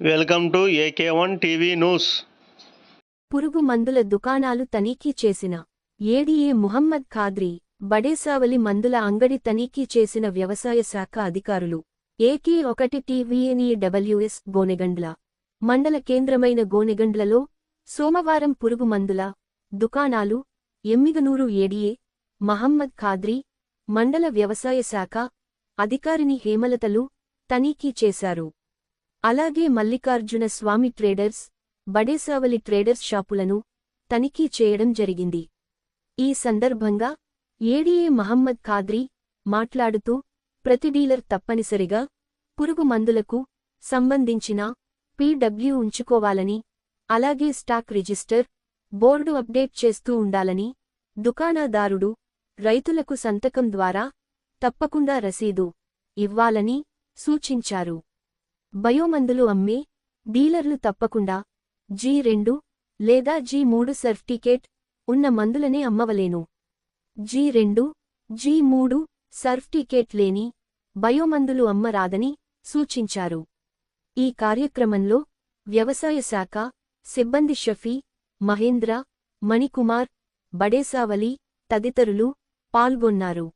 Welcome to A K one TV news. పురుగు మందుల దుకాణాలు తనిఖీ చేసిన ఏడీఏ ముహమ్మద్ ఖాద్రి బడేసావలి మందుల అంగడి తనిఖీ చేసిన వ్యవసాయ శాఖ అధికారులు ఏకే ఒకటి టీవీఎన్ఈ డబ్ల్యూఎస్ గోనెగండ్ల మండల కేంద్రమైన గోనెగండ్లలో సోమవారం పురుగు మందుల దుకాణాలు ఎమ్మిగనూరు ఏడీఏ మహమ్మద్ ఖాద్రి మండల వ్యవసాయ శాఖ అధికారిని హేమలతలు తనిఖీ చేశారు. అలాగే మల్లికార్జున స్వామి ట్రేడర్స్ బడేసావలి ట్రేడర్స్ షాపులను తనిఖీ చేయడం జరిగింది. ఈ సందర్భంగా ఏడీఏ మహమ్మద్ ఖాద్రి మాట్లాడుతూ ప్రతి డీలర్ తప్పనిసరిగా పురుగు మందులకు సంబంధించిన పీడబ్ల్యూ ఉంచుకోవాలని అలాగే స్టాక్ రిజిస్టర్ బోర్డు అప్డేట్ చేస్తూ ఉండాలని దుకాణదారుడు రైతులకు సంతకం ద్వారా తప్పకుండా రసీదు ఇవ్వాలని సూచించారు. బయోమందులు అమ్మే డీలర్లు తప్పకుండా జీ రెండు లేదా జీ మూడు సర్టిఫికేట్ ఉన్న మందులనే అమ్మవలేను. జీ రెండు జీ మూడు సర్టిఫికేట్ లేని బయోమందులు అమ్మరాదని సూచించారు. ఈ కార్యక్రమంలో వ్యవసాయ శాఖ సిబ్బంది షఫీ మహేంద్ర మణికుమార్ బడేసావలి తదితరులు పాల్గొన్నారు.